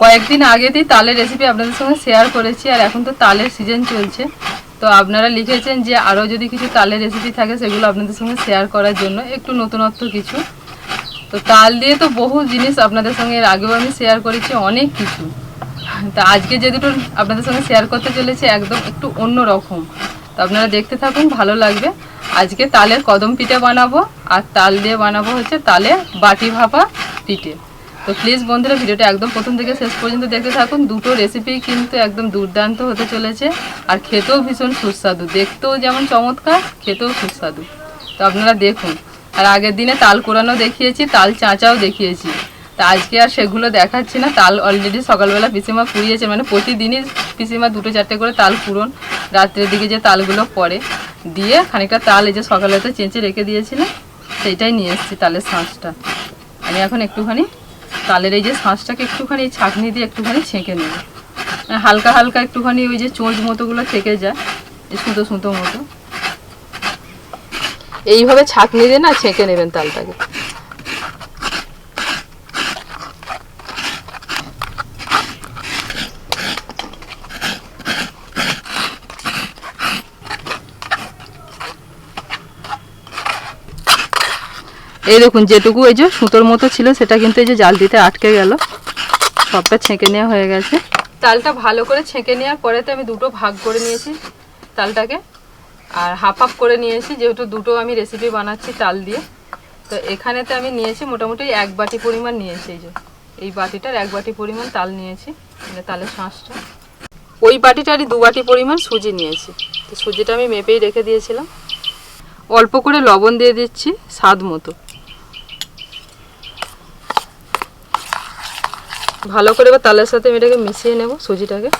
কয়েকদিন আগেতেই তালের রেসিপি আপনাদের সঙ্গে শেয়ার করেছি, আর এখন তো তালের সিজন চলছে। তো আপনারা লিখেছেন যে আরও যদি কিছু তালের রেসিপি থাকে, সেগুলো আপনাদের সঙ্গে শেয়ার করার জন্য একটু নতুনত্ব কিছু। তো তাল দিয়ে তো বহু জিনিস আপনাদের সঙ্গে এর আগেও আমি শেয়ার করেছি, অনেক কিছু। তা আজকে যে দুটো আপনাদের সঙ্গে শেয়ার করতে চলেছে, একদম একটু অন্য রকম। তো আপনারা দেখতে থাকুন, ভালো লাগবে। আজকে তালের কদম পিঠে বানাবো, আর তাল দিয়ে বানাবো হচ্ছে তালে বাটি ভাপা পিঠে। তো প্লিজ বন্ধুরা ভিডিওটা একদম প্রথম থেকে শেষ পর্যন্ত দেখতে থাকুন। দুটো রেসিপি কিন্তু একদম দুর্দান্ত হতে চলেছে। আর খেতেও ভীষণ সুস্বাদু। দেখতেও যেমন চমৎকার, খেতেও সুস্বাদু। তো আপনারা দেখুন। আর আগের দিনে তাল কোরানো দেখিয়েছি, তাল চাঁচাও দেখিয়েছি। তা আজকে আর সেগুলো দেখাচ্ছি না। তাল অলরেডি সকালবেলা পিসিমা পুড়িয়েছে। মানে প্রতিদিনই পিসিমা দুটো চারটে করে তাল পুরন। রাত্রের দিকে যে তালগুলো পড়ে, দিয়ে খানিকটা তাল এই যে সকালে তো চেঁচে রেখে দিয়েছিলাম, সেইটাই নিয়ে এসেছি তালের শাঁসটা। আমি এখন একটুখানি তালের এই যে শাঁসটাকে একটুখানি ছাঁকনি দিয়ে একটুখানি ছেঁকে নেব। মানে হালকা হালকা একটুখানি ওই যে চোঁচ মতোগুলো থেকে যায় সুতো সুতো মতো। এইভাবে ছাঁকনি দিয়ে না ছেঁকে নেবেন তালটাকে। এই দেখুন, যেটুকু এই যে সুতোর মতো ছিল, সেটা কিন্তু এই যে জাল দিতে আটকে গেল। সবটা ছেঁকে নেওয়া হয়ে গেছে। তালটা ভালো করে ছেঁকে নেওয়ার পরেতে আমি দুটো ভাগ করে নিয়েছি তালটাকে। আর হাফ হাফ করে নিয়েছি, যেহেতু দুটো আমি রেসিপি বানাচ্ছি তাল দিয়ে। তো এখানেতে আমি নিয়েছি মোটামুটি এক বাটি পরিমাণ নিয়েছি এই যে। এই বাটিটার এক বাটি পরিমাণ তাল নিয়েছি মানে তালের শাঁসটা। ওই বাটিটারই দু বাটি পরিমাণ সুজি নিয়েছি। তো সুজিটা আমি মেপেই রেখে দিয়েছিলাম। অল্প করে লবণ দিয়ে দিচ্ছি স্বাদ মতো। ভালো করে এবার তালের সাথে আমি এটাকে মিশিয়ে নেব সুজিটাকে।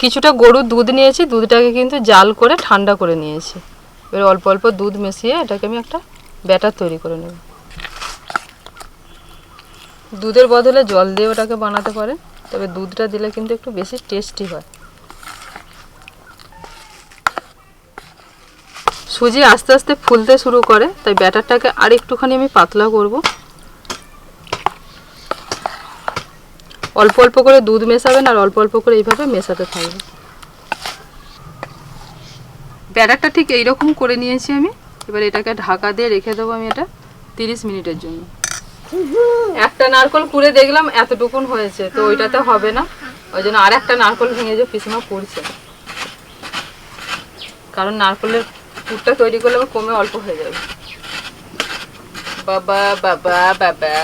কিছুটা গরুর দুধ নিয়েছি, দুধটাকে কিন্তু জাল করে ঠান্ডা করে নিয়েছি। এবার অল্প অল্প দুধ মিশিয়ে এটাকে আমি একটা ব্যাটার তৈরি করে নেব। দুধের বদলে জল দিয়ে ওটাকে বানাতে পারেন, তবে দুধটা দিলে কিন্তু একটু বেশি টেস্টি হয়। সুজি আস্তে আস্তে ফুলতে শুরু করে, তাই ব্যাটারটাকে আর একটুখানি আমি পাতলা করব। অল্প অল্প করে দুধ মেশাবেন আর অল্প অল্প করে এইভাবে মেশাতে থাকবেন ব্যাটারটা ঠিক এইরকম করে নিয়েছি আমি। এবার এটাকে ঢাকা দিয়ে রেখে দেবো আমি এটা তিরিশ মিনিটের জন্য। একটা নারকল কুড়ে দেখলাম এতটুকুন হয়েছে, তো ওইটাতে হবে না। ওই জন্য আর একটা নারকল ভেঙে যে পিসমা পড়ছে। কারণ নারকলের পুরটা তৈরি করলে আবার কমে অল্প হয়ে যাবে। বাবা বাবা বাবা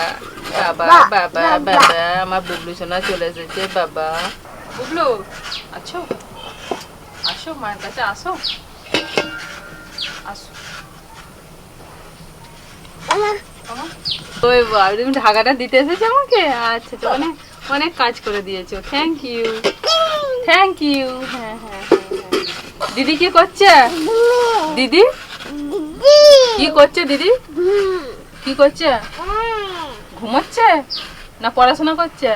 বাবা বাবা বাবা আমার বুবলু সোনা চলে এসেছে বাবা। বুবলু আছো? আসো মায়ের কাছে আসো। আসো। ওই বাবা তুমি ঢাকাটা দিতে এসেছ আমাকে? আচ্ছা তো অনেক অনেক কাজ করে দিয়েছ। থ্যাংক ইউ থ্যাংক ইউ হ্যাঁ হ্যাঁ হ্যাঁ হ্যাঁ। দিদি কি করছে? দিদি? কি করছে দিদি? কি করছে? ঘুমাচ্ছে? না পড়াশোনা করছে?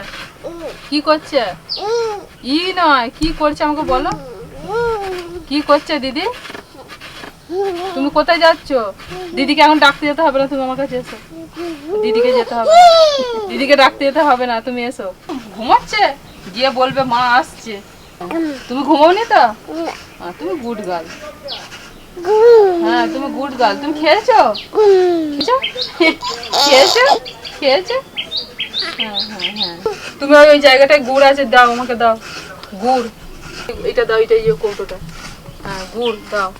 কি করছে? ই নয়, কি করছে আমাকে বলো? কি করছে দিদি? তুমি কোথায় যাচ্ছ? দিদিকে এখন ডাকতে যেতে হবে না, তুমি আমার কাছে এসো। দিদিকে যেতে হবে দিদিকে ডাকতে যেতে হবে না, তুমি এসো। ঘুমাচ্ছে? গিয়ে বলবে, মা আসছে। তুমি ঘুমাওনি তো? তুমি গুড গার্ল। হ্যাঁ তুমি গুড গার্ল। তুমি খেয়েছো? খেয়েছো? খেয়েছো? হ্যাঁ হ্যাঁ হ্যাঁ। তুমি ওই জায়গাটায় গুড় আছে, দাও আমাকে, দাও। গুড়। এটা দাও, এটা ইয়ে কৌটোটা। হ্যাঁ গুড়, দাও।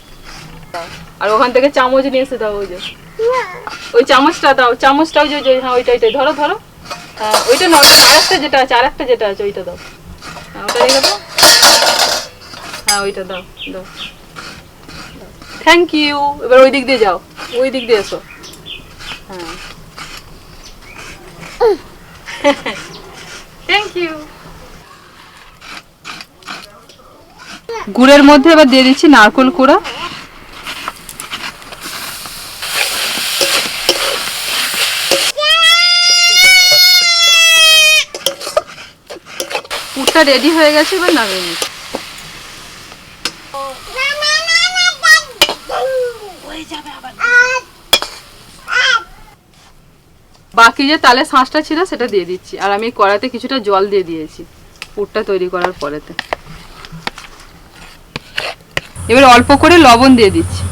আর ওখান থেকে চামচ নিয়ে এসে দাও, ওই যে। ওই চামচটা দাও চামচটা ওই যে হ্যাঁ ওইটা, ওইটাই। ধরো ধরো। হ্যাঁ ওইটা না আরেকটা যেটা আছে আরেকটা যেটা আছে, ওইটা দাও। হ্যাঁ ওটা রেখে দাও। হ্যাঁ ওইটা দাও দাও। থ্যাংক ইউ এবার ওই দিক দিয়ে যাও, ওই দিক দিয়ে এসো। হ্যাঁ। থ্যাংক ইউ গুড়ের মধ্যে এবার দিয়ে দিচ্ছি নারকল কুড়া। পুরটা রেডি হয়ে গেছে, এবার নামিয়ে নিচ্ছি বাকি যে তালের শাঁসটা ছিল, সেটা দিয়ে দিচ্ছি। আর আমি কড়াতে কিছুটা জল দিয়ে দিয়েছি, পুরটা তৈরি করার পরেতে। এবার অল্প করে লবণ দিয়ে দিচ্ছি।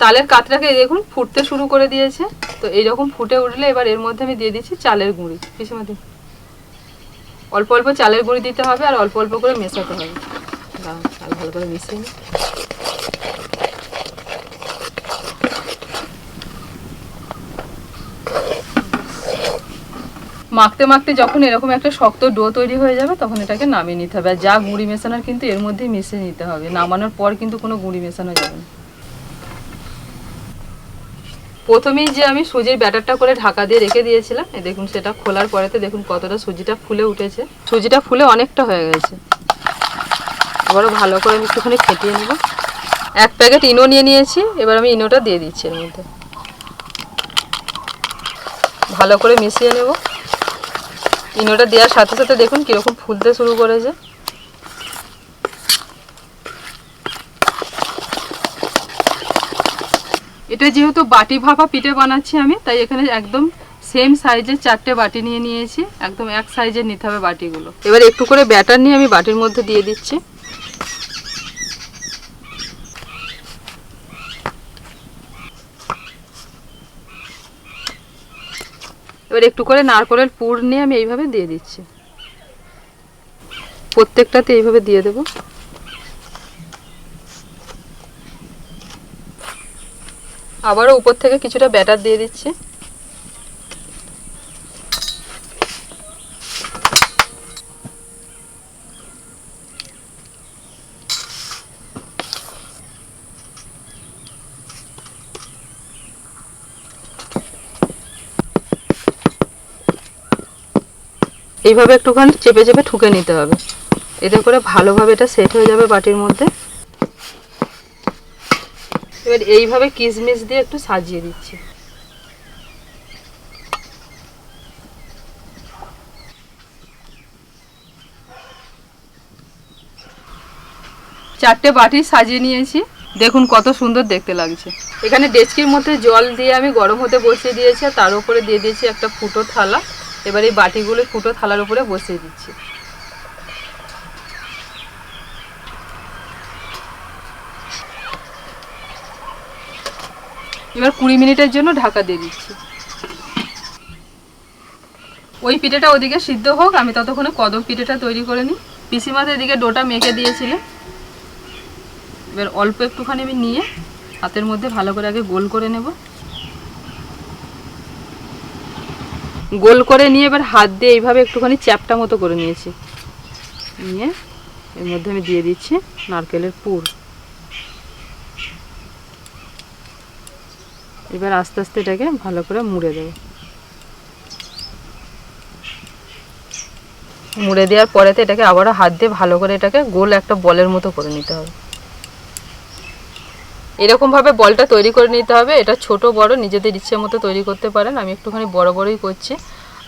তালের কাতরাকে দেখুন, ফুটতে শুরু করে দিয়েছে। তো এইরকম ফুটে উঠলে এবার এর মধ্যে আমি দিয়ে দিচ্ছি চালের গুঁড়ি। পিসিমা দিন। অল্প অল্প চালের গুঁড়ি দিতে হবে আর অল্প অল্প করে মেশাতে হবে। আর ভালো করে মিশিয়ে নিই মাখতে মাখতে যখন এরকম একটা শক্ত ডো তৈরি হয়ে যাবে, তখন এটাকে নামিয়ে নিতে হবে। আর যা গুঁড়ি মেশানোর কিন্তু এর মধ্যেই মিশিয়ে নিতে হবে। নামানোর পর কিন্তু কোনো গুঁড়ি মেশানো যাবে না। প্রথমেই যে আমি সুজির ব্যাটারটা করে ঢাকা দিয়ে রেখে দিয়েছিলাম, এই দেখুন সেটা খোলার পরেতে দেখুন কতটা সুজিটা ফুলে উঠেছে। সুজিটা ফুলে অনেকটা হয়ে গেছে। এবারও ভালো করে আমি একটুখানি ফেটিয়ে নেব। এক প্যাকেট ইনো নিয়ে নিয়েছি, এবার আমি ইনোটা দিয়ে দিচ্ছি এর মধ্যে। ভালো করে মিশিয়ে নেব। ইনোটা দেওয়ার সাথে সাথে দেখুন কীরকম ফুলতে শুরু করেছে। এটা যেহেতু বাটি ভাপা পিঠে বানাচ্ছি আমি, তাই এখানে একদম সেম সাইজের চারটে বাটি নিয়ে নিয়েছি। একদম এক সাইজের নিতে হবে বাটিগুলো। এবার একটু করে ব্যাটার নিয়ে আমি বাটির মধ্যে দিয়ে দিচ্ছি। এবার একটু করে নারকলের পুর নিয়ে আমি এইভাবে দিয়ে দিচ্ছি। প্রত্যেকটাতে এইভাবে দিয়ে দেবো। আবারও উপর থেকে কিছুটা ব্যাটার দিয়ে দিচ্ছি। এইভাবে একটুখানি চেপে চেপে ঠুকে নিতে হবে। এতে করে ভালোভাবে এটা সেট হয়ে যাবে বাটির মধ্যে। এবার এইভাবে কিশমিশ দিয়ে একটু সাজিয়ে দিচ্ছি। চারটে বাটি সাজিয়ে নিয়েছি। দেখুন কত সুন্দর দেখতে লাগছে। এখানে ডেচকির মধ্যে জল দিয়ে আমি গরম হতে বসিয়ে দিয়েছি আর তার উপরে দিয়ে দিয়েছি একটা ফুটো থালা। এবার এই বাটিগুলো ফুটো থালার উপরে বসিয়ে দিচ্ছি। এবার কুড়ি মিনিটের জন্য ঢাকা দিয়ে দিচ্ছি। ওই পিঠেটা ওদিকে সিদ্ধ হোক, আমি ততক্ষণে কদম পিঠেটা তৈরি করে নিই। পিসিমাতে এদিকে ডোটা মেখে দিয়েছিলে এবার অল্প একটুখানি আমি নিয়ে হাতের মধ্যে ভালো করে আগে গোল করে নেব। গোল করে নিয়ে এবার হাত দিয়ে এইভাবে একটুখানি চ্যাপটা মতো করে নিয়েছি। নিয়ে এর মধ্যে আমি দিয়ে দিচ্ছি নারকেলের পুর। এবার আস্তে আস্তে এটাকে ভালো করে মুড়ে দেবো। মুড়ে দেওয়ার পরেতে এটাকে আবারও হাত দিয়ে ভালো করে এটাকে গোল একটা বলের মতো করে নিতে হবে। এরকম ভাবে বলটা তৈরি করে নিতে হবে। এটা ছোট, বড়, নিজেদের ইচ্ছে মতো তৈরি করতে পারেন। আমি একটুখানি বড় বড়ই করছি।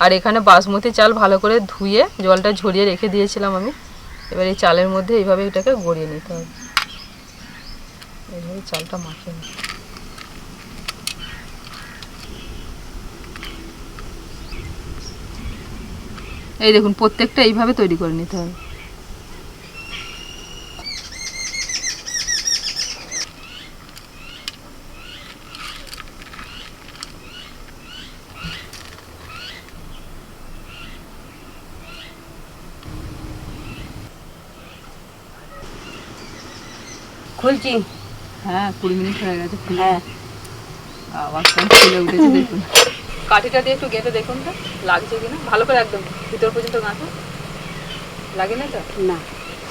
আর এখানে বাসমতি চাল ভালো করে ধুয়ে জলটা ঝরিয়ে রেখে দিয়েছিলাম আমি। এবার এই চালের মধ্যে এইভাবে এটাকে গড়িয়ে নিতে হবে। এইভাবে চালটা মাখিয়ে নিতে এই দেখুন প্রত্যেকটা এইভাবে তৈরি করে নিতে হবে। খুলছি। হ্যাঁ কুড়ি মিনিট হয়ে গেছে হ্যাঁ। আবার উঠেছে দেখুন। কাঠিটা দিয়ে একটু গেঁথে দেখুন তো লাগছে কিনা? ভালো করে একদম ভিতর পর্যন্ত গাঁথো। লাগে না তো না।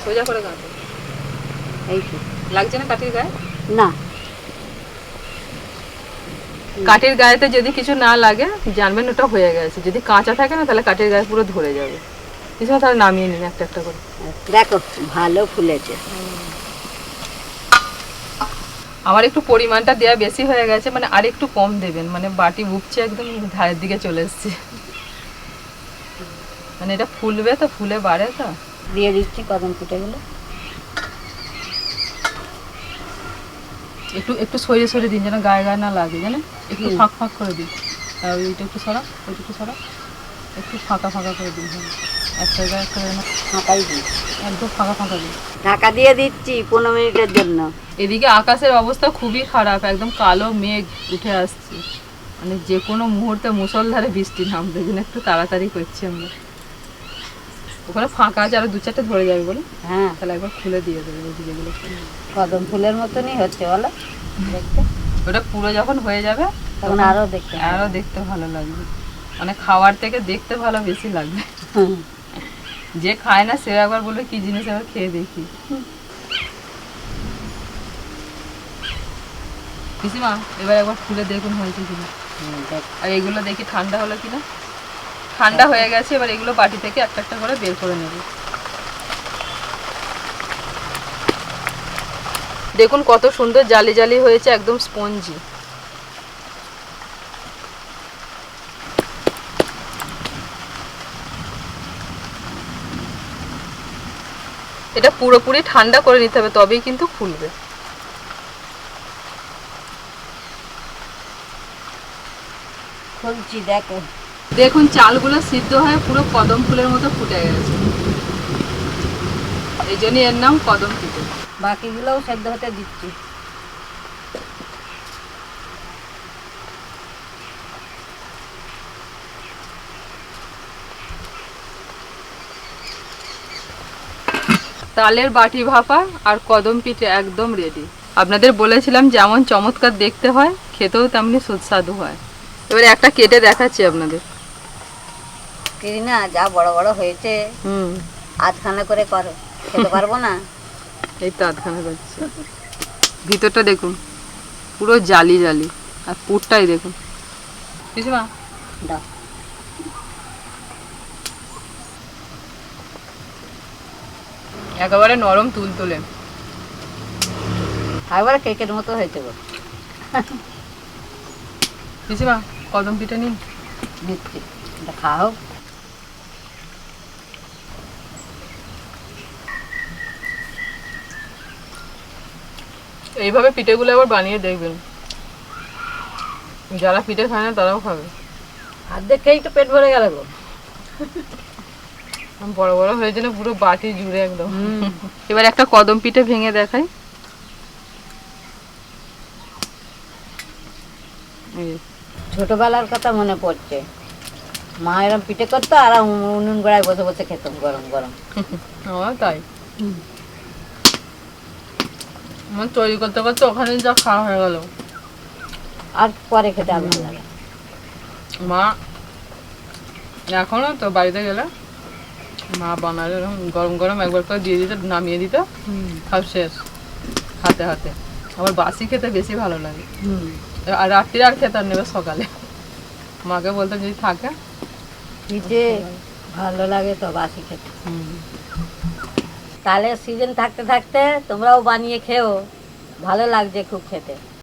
সোজা করে গাঁথো। এই লাগছে না কাঠির গায়ে? না। কাঠের গায়েতে যদি কিছু না লাগে জানবেন ওটা হয়ে গেছে। যদি কাঁচা থাকে না তাহলে কাঠের গায়ে পুরো ধরে যাবে। কিছু তাহলে নামিয়ে নিন একটা একটা করে। দেখো ভালো ফুলেছে। আমার একটু পরিমাণটা দেওয়া বেশি হয়ে গেছে মানে আর একটু কম দেবেন মানে বাটি বুকছে একদম ধারের দিকে চলে এসছে। মানে এটা ফুলবে তো ফুলে বাড়ে তো। দিয়ে দিচ্ছি কদম ফুটে গেলে একটু একটু সরিয়ে সরিয়ে দিন যেন গায়ে গায়ে না লাগে জানেন? একটু ফাঁক ফাঁক করে দিন। আর ওইটা একটু সরা ওইটা একটু সরা একটু ফাঁকা ফাঁকা করে দিন। হ্যাঁ একটা গায়ে ফাঁকাই দিই। একদম ফাঁকা ফাঁকা ঢাকা দিয়ে দিচ্ছি পনেরো মিনিটের জন্য। এদিকে আকাশের অবস্থা খুবই খারাপ একদম কালো মেঘ উঠে আসছে। মানে যে কোনো মুহূর্তে মুসলধারে বৃষ্টি নামবে জন্য একটু তাড়াতাড়ি করছি আমরা। ওখানে ফাঁকা আছে আরও দু চারটে ধরে যাবে বলে হ্যাঁ। তাহলে একবার খুলে দিয়ে দেবে ওই দিকেগুলো কদম ফুলের মতনই হচ্ছে বলো? দেখতে। ওটা পুরো যখন হয়ে যাবে তখন আরও দেখতে। আরও দেখতে ভালো লাগবে। মানে খাওয়ার থেকে দেখতে ভালো বেশি লাগবে। যে খায় না সে একবার বলবে কি জিনিস আবার খেয়ে দেখি? পিসিমা এবার একবার খুলে দেখুন হয়েছে কিনা। আর এগুলো দেখি ঠান্ডা হলো কিনা? ঠান্ডা হয়ে গেছে এবার এগুলো বাটি থেকে একটা একটা করে বের করে নেব। দেখুন কত সুন্দর জালি জালি হয়েছে একদম স্পঞ্জি। এটা পুরোপুরি ঠান্ডা করে নিতে হবে তবেই কিন্তু খুলবে। খুলছি দেখো। দেখুন চালগুলো সিদ্ধ হয়ে পুরো কদম ফুলের মতো ফুটে গেছে। এই জন্যই এর নাম কদম ফুটে বাকিগুলোও সেদ্ধ হতে দিচ্ছি। তালের বাটি ভাপা আর কদম পিঠে একদম রেডি আপনাদের বলেছিলাম যেমন চমৎকার দেখতে হয় খেতেও তেমনি সুস্বাদু হয়। এবারে একটা কেটে দেখাচ্ছি আপনাদের। না যা বড় বড় হয়েছে হুম। আধখানা করে করো। খেতে পারব না? এই তো আধখানা করছে। ভিতরটা দেখুন পুরো জালি জালি। আর পুরটাই দেখুন। পিসিমা দাও। একেবারে নরম তুল তুলে। একবারে কেকের মতো হয়েছে গো। পিসিমা কদম পিঠে নিন। দিচ্ছি। খাও এইভাবে পিঠেগুলো আবার বানিয়ে দেখবেন। যারা পিঠে খায় না তারাও খাবে। অর্ধেক খেয়েই তো পেট ভরে গেল গো। বড় বড় হয়েছে না পুরো বাটি জুড়ে একদম। এবার একটা কদম পিঠে ভেঙে দেখাই। ছোটবেলার কথা মনে পড়ছে। মা এরম পিঠে করতো আর উনুন গোড়ায় বসে বসে খেতাম গরম গরম। আমার তাই? আমার তৈরি করতে করতে ওখানে যা খাওয়া হয়ে গেল। আর পরে খেতে ভালো লাগে মা এখনও তো বাড়িতে গেলে? মা বানালে এরকম গরম গরম একবার করে দিয়ে দিতে নামিয়ে দিত সব শেষ হাতে হাতে। আবার বাসি খেতে বেশি ভালো লাগে। আর রাত্রি আর খেতে আর নেবে সকালে। মাকে বলতো যদি থাকে। পিঠে ভালো লাগে তো বাসি খেতে। তাহলে সিজন থাকতে থাকতে তোমরাও বানিয়ে খেও। ভালো লাগছে খুব খেতে।